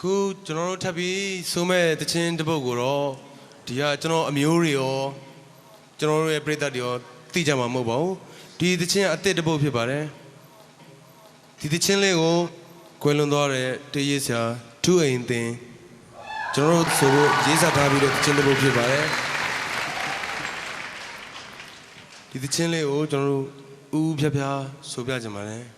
အခုကျွန်တော်တို့ထပ်ပြီးဆိုမဲ့တခြင်းတစ်ပုတ်ကိုတော့ဒီကကျွန်တော်အမျိုးတွေရောကျွန်တော်တို့ရဲ့ပြည်သက်တွေရောသိကြမှာမဟုတ်ပါဘူးဒီတခြင်းအစ်စ်တစ်ပုတ်ဖြစ်ပါတယ်ဒီတခြင်းလေးကိုကွယ်လွန်သွားတဲ့တရေဆရာထူအိမ်သင်ကျွန်တော်တို့ဆိုဖို့ရေးစားထားပြီးတဲ့တခြင်းတစ်ပုတ်ဖြစ်ပါတယ်ဒီတခြင်းလေးကိုကျွန်တော်တို့ဥဥဖြားဖြားဆိုပြကြမှာလဲ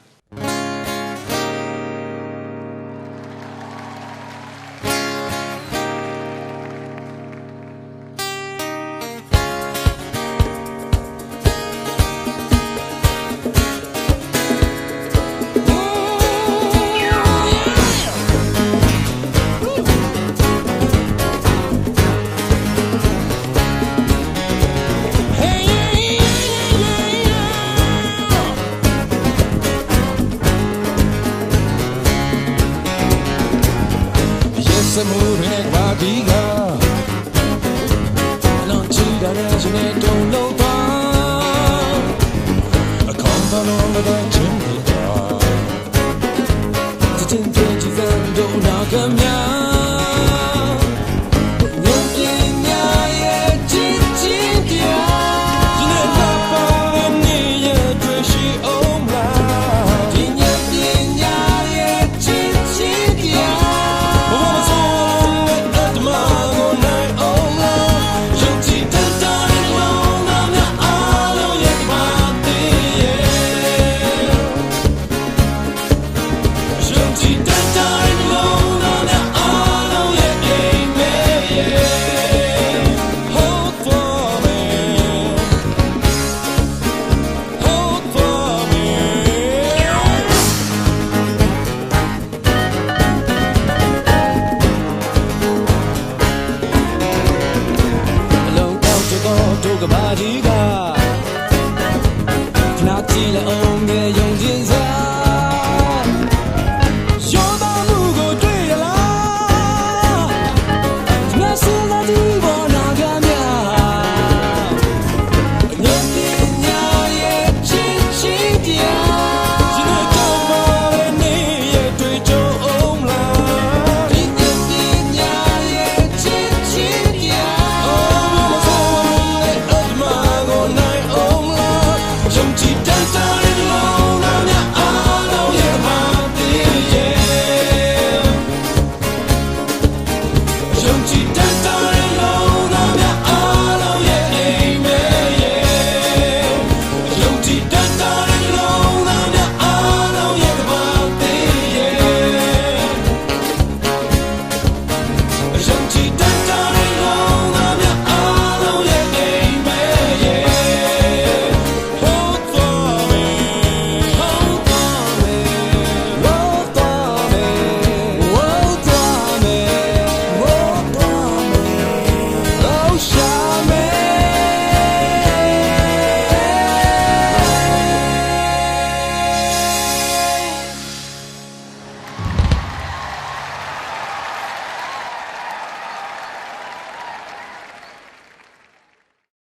Yes, I'm moving my diga. Non ci da ragione, don't know why. I come from ကဘာဒီကခဏကြည့်လဲ